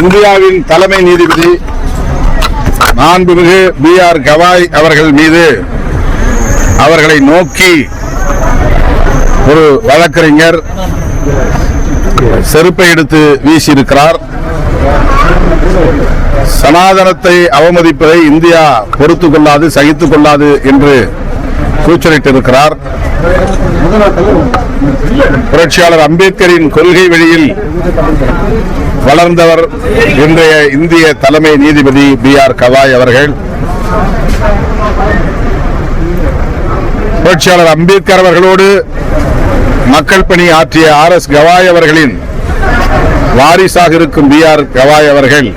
இந்தியாவின் தலைமை நீதிபதி மாண்புமிகு பி ஆர் கவாய் அவர்கள் மீது அவர்களை நோக்கி ஒரு வழக்கறிஞர் செருப்பை எடுத்து வீசியிருக்கிறார். சனாதனத்தை அவமதிப்பதை இந்தியா பொறுத்துக் கொள்ளாது சகித்துக் கொள்ளாது என்று கூச்சலிட்டிருக்கிறார். புரட்சியாளர் அம்பேத்கரின் கொள்கை வழியில் வளர்ந்தவர் இன்றைய இந்திய தலைமை நீதிபதி பி ஆர் கவாய் அவர்கள். புரட்சியாளர் அம்பேத்கர் அவர்களோடு மக்கள் பணி ஆற்றிய ஆர் எஸ் கவாய் அவர்களின் வாரிசாக இருக்கும் பி ஆர் கவாய் அவர்கள்.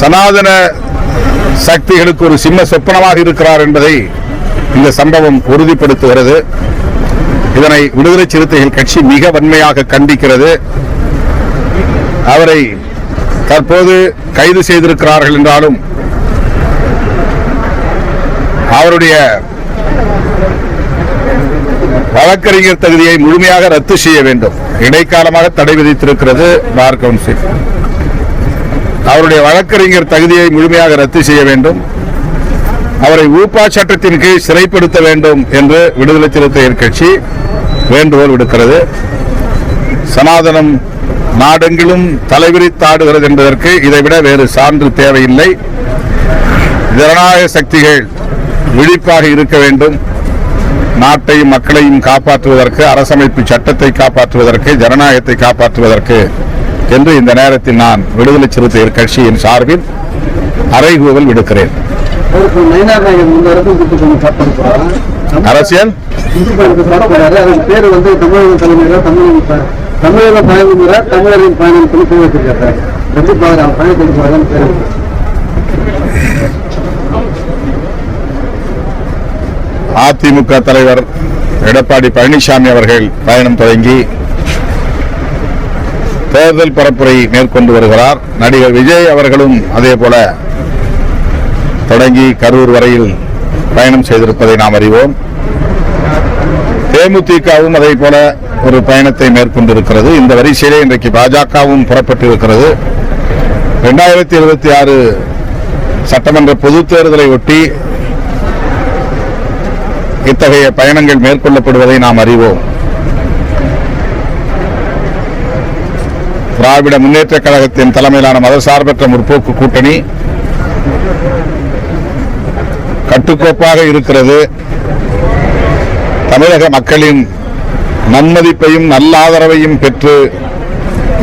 சனாதன சக்திகளுக்கு ஒரு சிம்ம சொப்பனமாக இருக்கிறார் என்பதை இந்த சம்பவம் உறுதிப்படுத்துகிறது. இதனை விடுதலை சிறுத்தைகள் கட்சி மிக வன்மையாக கண்டிக்கிறது. அவரை தற்போது கைது செய்திருக்கிறார்கள் என்றாலும் அவருடைய வழக்கறிஞர் தகுதியை முழுமையாக ரத்து செய்ய வேண்டும். இடைக்காலமாக தடை விதித்திருக்கிறது பார் கவுன்சில். அவருடைய வழக்கறிஞர் தகுதியை முழுமையாக ரத்து செய்ய வேண்டும். அவரை ஊப்பா சட்டத்தின் கீழ் சிறைப்படுத்த வேண்டும் என்று விடுதலை சிறுத்தைகள் கட்சி வேண்டுகோள் விடுக்கிறது. சனாதனம் நாடெங்கிலும் தலைவிரித்தாடுகிறது என்பதற்கு இதைவிட வேறு சான்று தேவையில்லை. ஜனநாயக சக்திகள் விழிப்பாக இருக்க வேண்டும். நாட்டையும் மக்களையும் காப்பாற்றுவதற்கு அரசமைப்பு சட்டத்தை காப்பாற்றுவதற்கு ஜனநாயகத்தை காப்பாற்றுவதற்கு என்று இந்த நேரத்தில் நான் விடுதலை சிறுத்தைகள் கட்சியின் சார்பில் அறைகூவல் விடுக்கிறேன். அரசியல்? பேர் வந்து தமிழக தமிழக பயணமுறை தமிழரின் பயணம் அதிமுக தலைவர் எடப்பாடி பழனிசாமி அவர்கள் பயணம் தொடங்கி தேர்தல் பரப்புரை மேற்கொண்டு வருகிறார். நடிகர் விஜய் அவர்களும் அதே போல தொடங்கி கரூர் வரையில் பயணம் செய்திருப்பதை நாம் அறிவோம். தேமுதிகவும் அதே போல ஒரு பயணத்தை மேற்கொண்டிருக்கிறது. இந்த வரிசையிலே இன்றைக்கு பாஜகவும் புறப்பட்டிருக்கிறது. இரண்டாயிரத்தி இருபத்தி ஆறு சட்டமன்ற பொதுத் தேர்தலை ஒட்டி இத்தகைய பயணங்கள் மேற்கொள்ளப்படுவதை நாம் அறிவோம். திராவிட முன்னேற்ற கழகத்தின் தலைமையிலான மதசார்பற்ற முற்போக்கு கூட்டணி கட்டுக்கோப்பாக இருக்கிறது. தமிழக மக்களின் நன்மதிப்பையும் நல்லாதரவையும் பெற்று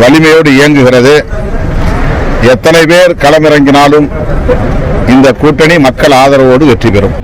வலிமையோடு இயங்குகிறது. எத்தனை பேர் களமிறங்கினாலும் இந்த கூட்டணி மக்கள் ஆதரவோடு வெற்றி பெறும்.